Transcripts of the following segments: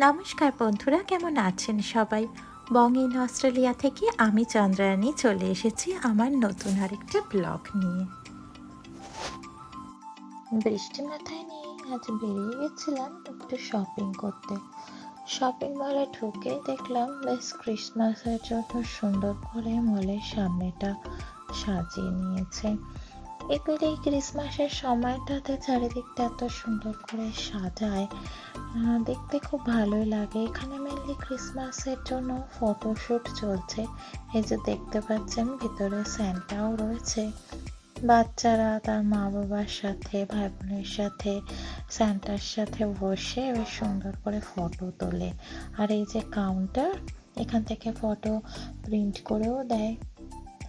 নমস্কার বন্ধুরা, কেমন আছেন সবাই? বং ইন অস্ট্রেলিয়া থেকে আমি চন্দ্রায়ণী চলে এসেছি আমার নতুন আরেকটা ব্লগ নিয়ে। বৃষ্টি মাথায় নিয়ে আজ বেরিয়ে গেছিলাম একটু শপিং করতে। শপিং মলে ঢুকে দেখলাম, বেশ ক্রিসমাসের জন্য সুন্দর করে মলের সামনেটা সাজিয়ে নিয়েছে। এবারে এই ক্রিসমাসের সময়টাতে চারিদিকটা এত সুন্দর করে সাজায়। দেখতে খুব ভালোই লাগে। এখানে মেনলি ক্রিসমাসের জন্য ফটোশ্যুট চলছে। এই যে দেখতে পাচ্ছেন, ভিতরে স্যান্টাও রয়েছে। বাচ্চারা তার মা বাবার সাথে ভাই বোনের সাথে স্যান্টার সাথে বসে বেশ সুন্দর করে ফটো তোলে। আর এই যে কাউন্টার এখান থেকে ফটো প্রিন্ট করেও দেয়।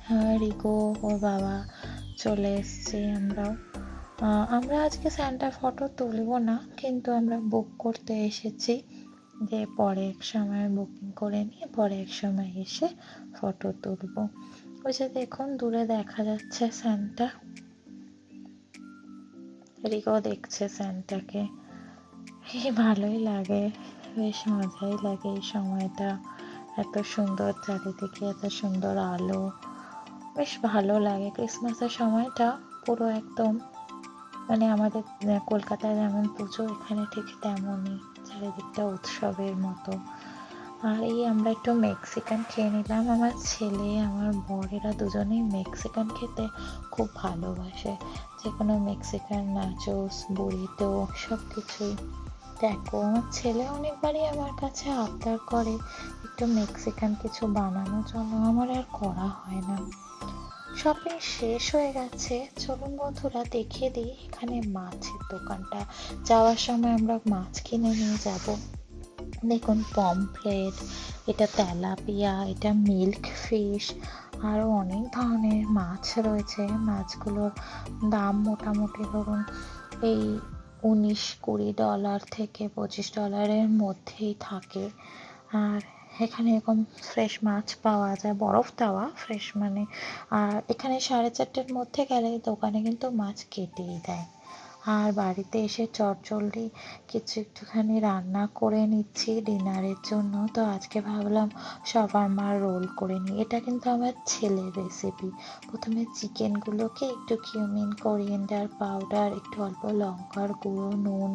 হ্যাঁ রিকো ওর বাবা। চলে এসেছি আমরাও আমরা আজকে স্যান্টা ফটো তুলব না, কিন্তু আমরা বুক করতে এসেছি যে পরে এক সময় বুকিং করে নিয়ে পরে এক সময় এসে ফটো তুলব। ওই যে দেখুন, দূরে দেখা যাচ্ছে স্যান্টা রিকো দেখছে স্যান্টাকে ভালোই লাগে, বেশ মজাই লাগে এই সময়টা। এত সুন্দর চারিদিকে, এত সুন্দর আলো। বেশ ভালো লাগে। ক্রিসমাসের সময়টা পুরো একদম মানে আমাদের কলকাতায় যেমন পুজো, এখানে ঠিক তেমনই, চারিদিকটা উৎসবের মতো। আর এই আমরা একটু মেক্সিকান খেয়ে নিলাম। আমার ছেলে, আমার বরেরা দুজনেই মেক্সিকান খেতে খুব ভালোবাসে। যে কোনো মেক্সিকান নাচোস বুড়িটো সব কিছুই দেখো, আমার ছেলে অনেকবারই আমার কাছে আবদার করে একটু মেক্সিকান কিছু বানানোর জন্য। আমার আর করা হয় না। শপিং শেষ হয়ে গেছে। চলুন বন্ধুরা, দেখিয়ে দিই এখানে মাছের দোকানটা। যাওয়ার সময় আমরা মাছ কিনে নিয়ে যাব। দেখুন, পমফ্রেট, এটা তেলাপিয়া, এটা মিল্ক ফিশ, আরও অনেক ধরনের মাছ রয়েছে। মাছগুলোর দাম মোটামুটি ধরুন এই উনিশ কুড়ি ডলার থেকে পঁচিশ ডলারের মধ্যেই থাকে। আর এখানে এরকম ফ্রেশ মাছ পাওয়া যায়, বরফ দেওয়া ফ্রেশ মানে। আর এখানে সাড়ে চারটের মধ্যে গেলে দোকানে কিন্তু মাছ কেটেই দেয়। আর বাড়িতে এসে চটজলদি কিছু একটুখানি রান্না করে নিচ্ছি ডিনারের জন্য। তো আজকে ভাবলাম সবার মা রোল করে নিই। এটা কিন্তু আমার ছেলের রেসিপি প্রথমে চিকেনগুলোকে একটু কিউমিন কোরিয়েন্ডার পাউডার একটু অল্প লঙ্কার গুঁড়ো, নুন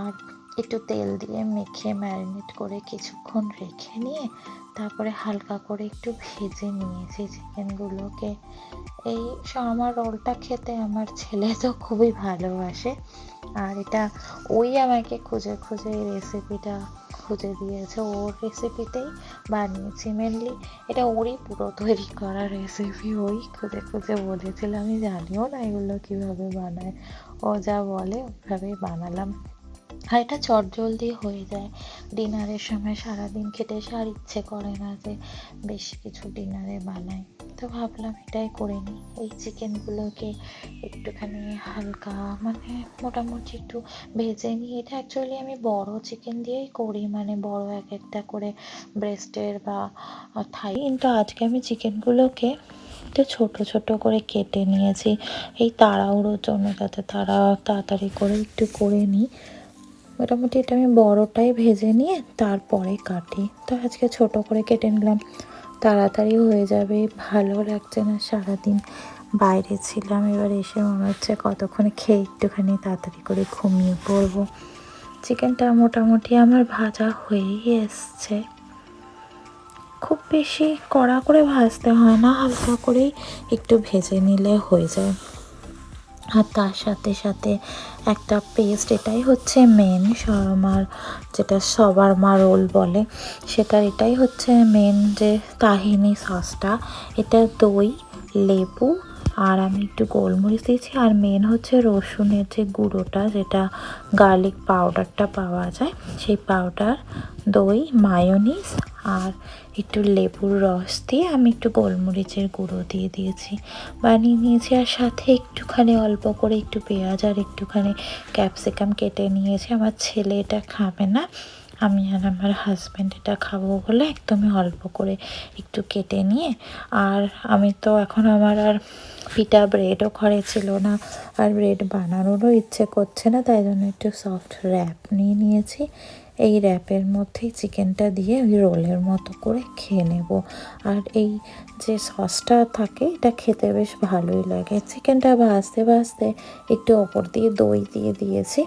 আর একটু তেল দিয়ে মেখে ম্যারিনেট করে কিছুক্ষণ রেখে নিয়ে তারপরে হালকা করে একটু ভেজে নিয়েছি চিকেনগুলোকে। এই আমার রোলটা খেতে আমার ছেলে তো খুবই ভালোবাসে। আর এটা ওই আমাকে খুঁজে খুঁজে এই রেসিপিটা খুঁজে দিয়েছে। ওর রেসিপিতেই বানিয়েছি মেনলি এটা ওরই পুরো তৈরি করা রেসিপি ওই খুঁজে খুঁজে বলেছিল। আমি জানিও না এগুলো কীভাবে বানায়। ও যা বলে ওভাবেই বানালাম। আর এটা চটজলদি হয়ে যায়। ডিনারের সময় সারাদিন খেতে এসে আর ইচ্ছে করে না যে বেশি কিছু ডিনারে বানাই। তো ভাবলাম এটাই করে নিই। এই চিকেনগুলোকে একটুখানি হালকা মানে মোটামুটি একটু ভেজে নিই। এটা অ্যাকচুয়ালি আমি বড় চিকেন দিয়েই করি মানে বড় এক একটা করে ব্রেস্টের বা থাই কিন্তু আজকে আমি চিকেনগুলোকে একটু ছোট ছোট করে কেটে নিয়েছি। এই তাড়াহুড়োর জন্য যাতে তারা তাড়াতাড়ি করে একটু করে নিই। মোটামুটি এটা আমি বড়টাই ভেজে নিয়ে তারপরে কাটি। তো আজকে ছোট করে কেটে নিলাম। তাড়াতাড়ি হয়ে যাবে। ভালো লাগছে না, সারাদিন বাইরে ছিলাম। এবার এসে মনে হচ্ছে কতক্ষণে খেয়ে একটুখানি তাড়াতাড়ি করে ঘুমিয়ে পড়ব। চিকেনটা মোটামুটি আমার ভাজা হয়েই এসছে। খুব বেশি কড়া করে ভাজতে হয় না, হালকা করেই একটু ভেজে নিলে হয়ে যায়। আর তার সাথে সাথে একটা পেস্ট এটাই হচ্ছে মেন আমার যেটা সবার মা রোল বলে। সেটার এটাই হচ্ছে মেন যে তাহিনি সসটা। এটা দই, লেবু আর আমি একটু গোলমরিচ দিয়েছি। আর মেন হচ্ছে রসুনের যে গুঁড়োটা, যেটা গার্লিক পাউডারটা পাওয়া যায়, সেই পাউডার দই মায়োনিজ আর একটু লেবুর রস দিয়ে আমি একটু গোলমরিচের গুঁড়ো দিয়ে দিয়েছি। বানিয়ে নিয়েছি আর সাথে একটুখানি অল্প করে একটু পেঁয়াজ আর একটুখানি ক্যাপসিকাম কেটে নিয়েছি। আমার ছেলে এটা খাবে না, আমি আর আমার হাজব্যান্ড এটা খাব বলে একদমই অল্প করে একটু কেটে নিয়ে। আর আমি তো এখন আমার আর পিটা ব্রেডও ঘরে ছিল না, আর ব্রেড বানানোরও ইচ্ছে করছে না, তাই জন্য একটু সফট র্যাপ নিয়ে নিয়েছি। এই র্যাপের মধ্যেই চিকেনটা দিয়ে ওই রোলের মতো করে খেয়ে নেব। আর এই যে সসটা থাকে, এটা খেতে বেশ ভালোই লাগে। চিকেনটা ভাজতে ভাজতে একটু ওপর দিয়ে দই দিয়ে দিয়েছি।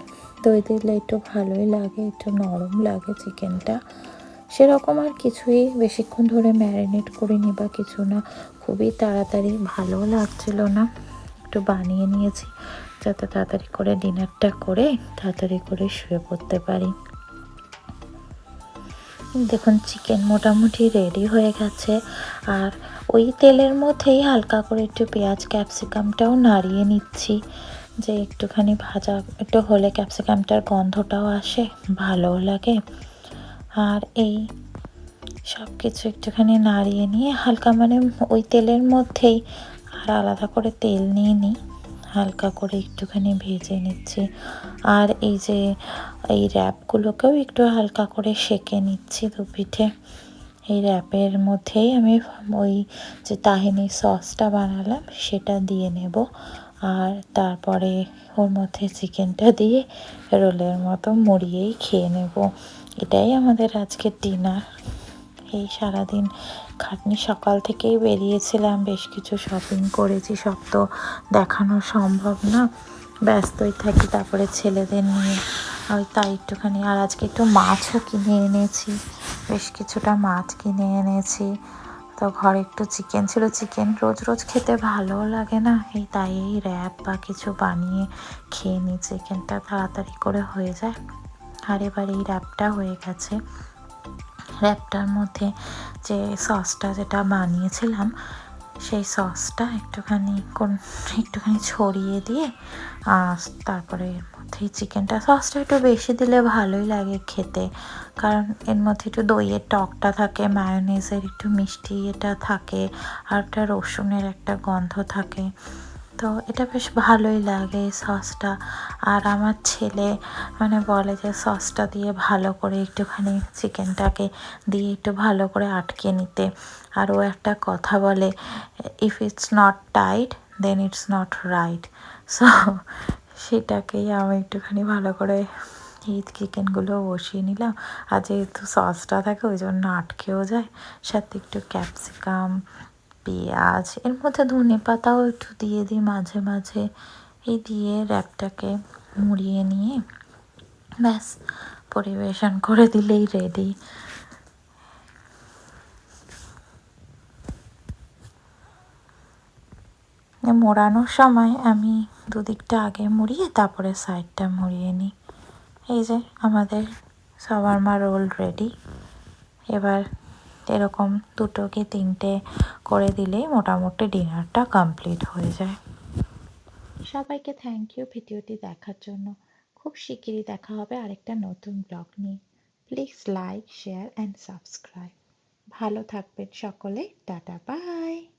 দই দিলে একটু ভালোই লাগে, একটু নরম লাগে চিকেনটা সেরকম আর কিছুই বেশিক্ষণ ধরে ম্যারিনেট করিনি বা কিছু না। খুবই তাড়াতাড়ি ভালো লাগছিল না। একটু বানিয়ে নিয়েছি, যাতে তাড়াতাড়ি করে ডিনারটা করে তাড়াতাড়ি করে শুয়ে পড়তে পারি। দেখুন চিকেন মোটামুটি রেডি হয়ে গেছে। আর ওই তেলের মধ্যেই হালকা করে একটু পেঁয়াজ ক্যাপসিকামটাও নাড়িয়ে নিচ্ছি। যে একটুখানি ভাজা একটু হলে ক্যাপসিকামটার গন্ধটাও আসে, ভালোও লাগে। আর এই সব কিছু একটুখানি নাড়িয়ে নিয়ে হালকা মানে ওই তেলের মধ্যেই আর আলাদা করে তেল নিয়ে নিই। হালকা করে একটুখানি ভেজে নিচ্ছি। আর এই যে, এই র্যাপগুলোকেও একটু হালকা করে সেঁকে নিচ্ছি দু পিঠে। এই র্যাপের মধ্যেই আমি ওই যে তাহিনি সসটা বানালাম, সেটা দিয়ে নেব। আর তারপরে ওর মধ্যে চিকেনটা দিয়ে রোলের মতো মুড়িয়েই খেয়ে নেব। এটাই আমাদের আজকের ডিনার এই সারাদিন খাটনি সকাল থেকেই বেরিয়েছিলাম, বেশ কিছু শপিং করেছি, সব তো দেখানো সম্ভব না। ব্যস্তই থাকি, তারপরে ছেলেদের নিয়ে। ওই তাই একটুখানি, আর আজকে একটু মাছও কিনে এনেছি, বেশ কিছুটা মাছ কিনে এনেছি। তো ঘরে একটু চিকেন ছিল চিকেন রোজ রোজ খেতে ভালোও লাগে না, এই তাই এই র্যাপ বা কিছু বানিয়ে খেয়ে নিই চিকেনটা তাড়াতাড়ি করে হয়ে যায়। আর এবার এই র্যাপটা হয়ে গেছে। র্যাপটার মধ্যে যে সসটা যেটা বানিয়েছিলাম, সেই সসটা একটুখানি কোন, একটুখানি ছড়িয়ে দিয়ে তারপরে এর মধ্যেই চিকেনটা। সসটা একটু বেশি দিলে ভালোই লাগে খেতে, কারণ এর মধ্যে একটু দইয়ের টকটা থাকে মায়োনেজের একটু মিষ্টি এটা থাকে, আর একটা রসুনের একটা গন্ধ থাকে। তো এটা বেশ ভালোই লাগে এই সসটা। আর আমার ছেলে মানে বলে যে সসটা দিয়ে ভালো করে একটুখানি চিকেনটাকে দিয়ে একটু ভালো করে আটকে নিতে। আর ও একটা কথা বলে if it's not tight then it's not right so সেটাকেই আমি একটুখানি ভালো করে এই চিকেনগুলো বসিয়ে নিলাম। আর যেহেতু সসটা থাকে, ওই জন্য আটকেও যায়। সাথে একটু ক্যাপসিকাম পেঁয়াজ, এর মধ্যে ধনে পাতাও একটু দিয়ে দিই মাঝে মাঝে। এই দিয়ে র্যাপটাকে মুড়িয়ে নিয়ে ব্যাস, পরিবেশন করে দিলেই রেডি মোড়ানোর সময় আমি দুদিকটা আগে মুড়িয়ে তারপরে সাইডটা মুড়িয়ে নিই। এই যে আমাদের সবার মা রোল রেডি এবার এরকম দুটো কি তিনটে করে দিলেই মোটামুটি ডিনারটা কমপ্লিট হয়ে যায়। সবাইকে থ্যাংক ইউ ভিডিওটি দেখার জন্য। খুব শিগগিরই দেখা হবে আরেকটা নতুন ব্লগ নিয়ে। Please like share and subscribe ভালো থাকবেন সকলে। Tata bye